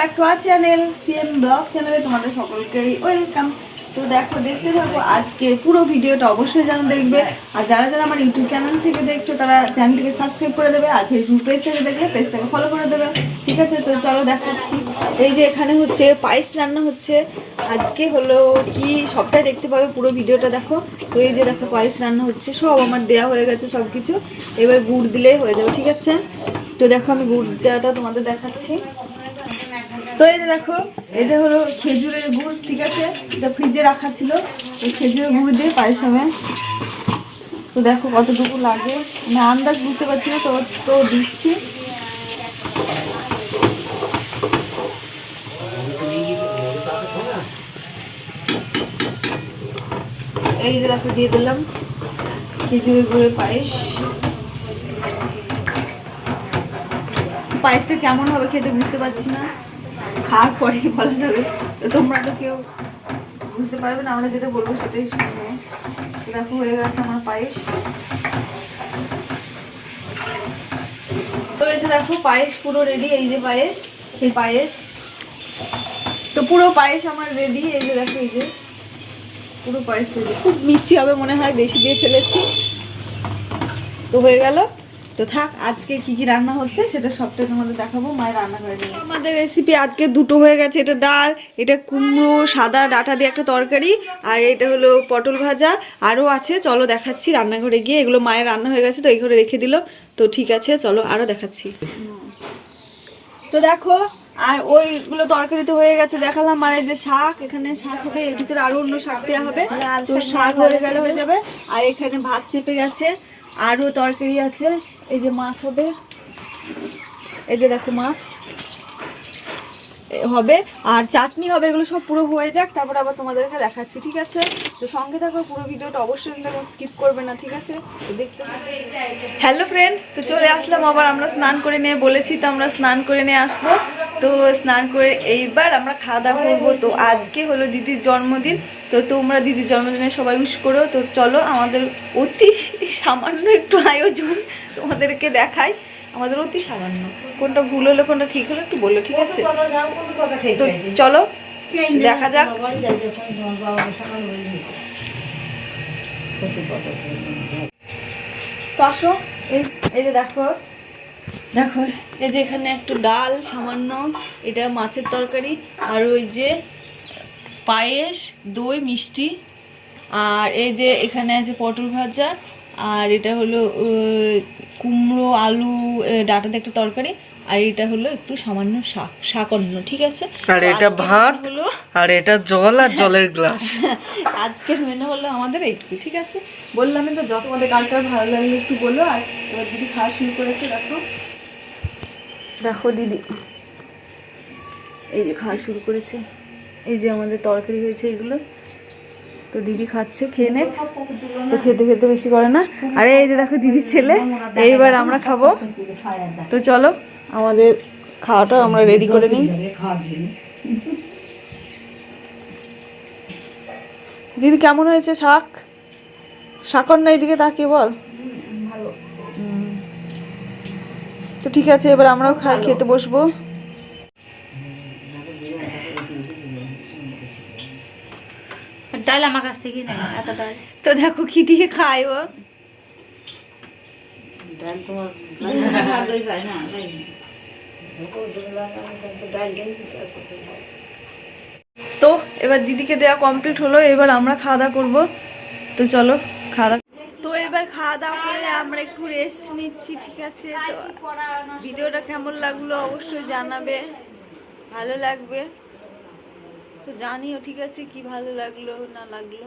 Back to our channel CM blog চ্যানেলে তোমাদের সকলকেই ওয়েলকাম তো দেখো, দেখতে থাকো, আজকে পুরো ভিডিওটা অবশ্যই যেন দেখবে। আর যারা যারা আমার ইউটিউব চ্যানেল থেকে দেখছ, তারা চ্যানেলটিকে সাবস্ক্রাইব করে দেবে, আর ফেসবুক পেজ থেকে দেখলে পেজটাকে ফলো করে দেবে। ঠিক আছে, তো চলো দেখাচ্ছি। এই যে এখানে হচ্ছে পায়েস রান্না হচ্ছে। আজকে হলো কি, সবটাই দেখতে পাবে পুরো ভিডিওটা, দেখো। তো এই যে দেখো পায়েস রান্না হচ্ছে, সব আমার দেওয়া হয়ে গেছে সব কিছু এবার গুড় দিলেই হয়ে যাবে, ঠিক আছে? তো দেখো আমি গুড় দেওয়াটা তোমাদের দেখাচ্ছি। তো এই দেখো, এটা হলো খেজুরের গুড়, ঠিক আছে? এটা ফ্রিজে রাখা ছিল। এই খেজুরের গুড় দিয়ে পায়েস হবে। তো দেখো কতটুকু লাগে। আমি আন্দাজ বুঝতে পারছি না, তো তো দিচ্ছি। এই যে দেখো, দিয়ে দিলাম খেজুরের গুড়ের পায়েস। পায়েসটা কেমন হবে খেতে বুঝতে পারছি না। খাওয়ার পরেই বলা যাবে। তো তোমরা তো কেউ বুঝতে পারবে না, আমরা যেটা বলব সেটাই শুনব। দেখো, হয়ে গেছে আমার পায়েস। তো এই দেখো, পায়েস পুরো রেডি এই যে পায়েস, এই পায়েস। তো পুরো পায়েস আমার রেডি এই যে দেখো, এই যে। পুরো পায়েস রেডি খুব মিষ্টি হবে মনে হয়, বেশি দিয়ে ফেলেছি। তো হয়ে গেল। তো থাক আজকে কি কি রান্না হচ্ছে সেটা সবটাই তোমাদের দেখাবো মায়ের রান্না করে নিয়ে। আমাদের রেসিপি আজকে দুটো হয়ে গেছে এটা ডাল এটা কুমড়ো সাদা ডাটা দিয়ে একটা তরকারি আর এটা হলো পটল ভাজা আরও আছে চলো দেখাচ্ছি রান্নাঘরে গিয়ে এগুলো মায়ের রান্না হয়ে গেছে তো এই ঘরে রেখে দিল। তো ঠিক আছে চলো আরও দেখাচ্ছি। তো দেখো আর ওইগুলো তরকারি তো হয়ে গেছে দেখালাম এই যে শাক এখানে শাক হবে এর ভিতরে আরও অন্য শাক দেওয়া হবে। তো শাক হয়ে গেলে হয়ে যাবে আর এখানে ভাত চেপে গেছে। আরও তরকারি আছে। এই যে মাছ হবে। এই যে দেখো মাছ। হবে। আর চাটনি হবে, এগুলো সব পুরো হয়ে যাক, তারপর আবার তোমাদেরকে দেখাচ্ছি, ঠিক আছে? তো সঙ্গে থাকো, পুরো ভিডিওটা অবশ্যই দেখো স্কিপ করবে না, ঠিক আছে? দেখতে হ্যালো ফ্রেন্ড তো চলে আসলাম আবার, আমরা স্নান করে নিয়ে, বলেছি তো আমরা স্নান করে নিয়ে আসব। তো স্নান করে এইবার আমরা খাওয়া দাওয়া করব। তো আজকে হলো দিদির জন্মদিন। তো তোমরা দিদির জন্মদিনে সবাই উইশ করো। তো চলো আমাদের অতি সামান্য একটু আয়োজন তোমাদেরকে দেখাই। আমাদের অতি সামান্য। কোনটা ভুল হলো কোনটা ঠিক হলো একটু বলল ঠিক আছে? তো চলো দেখা যাক। তো আসো এই এই যে দেখো দেখো এই যে এখানে একটু ডাল সামান্য এটা মাছের তরকারি আর ওই যে পায়েস দই মিষ্টি আর এই যে এখানে আছে পটল ভাজা আর এটা হলো কুমড়ো আলু ডাটাতে একটা তরকারি আর এটা হলো একটু সামান্য শাক শাক অন্য ঠিক আছে? আর এটা ভাত হলো আর এটা জল আর জলের গ্লাস। আজকের মেনু হলো আমাদের এইটুকু ঠিক আছে? বললাম তো যত আমাদের কার কার ভালো লাগলে একটু বলো আর এবার দিদি খাওয়া শুরু করেছে দেখো। দেখো দিদি। এই যে খাওয়া শুরু করেছে। এই যে আমাদের তরকারি হয়েছে এগুলো। তো দিদি খাচ্ছে, খেয়ে নে তো খেতে খেতে বেশি করে না। আরে, এই যে দেখো দিদির ছেলে। এইবার আমরা খাব। তো চলো, আমাদের খাওয়াটা আমরা রেডি করে নিই। দিদি, কেমন হয়েছে শাক? শাকর না এইদিকে তাকিয়ে বল। তো ঠিক আছে এবার আমরাও খাই খেতে বসবো। ডাল আমার কাছ থেকে নেই এত ডাল। তো দেখো কি দিয়ে খায় ও। না তো এবার দিদিকে দেওয়া কমপ্লিট হলো এবার আমরা খাওয়া দাওয়া করব। তো চলো খাওয়া দাওয়া তো এবার খাওয়া দাওয়া করে আমরা একটু রেস্ট নিচ্ছি, ঠিক আছে? তো ভিডিওটা কেমন লাগল অবশ্যই জানাবে, ভালো লাগবে? তো জানিও, ঠিক আছে, কি ভালো লাগল, না লাগল?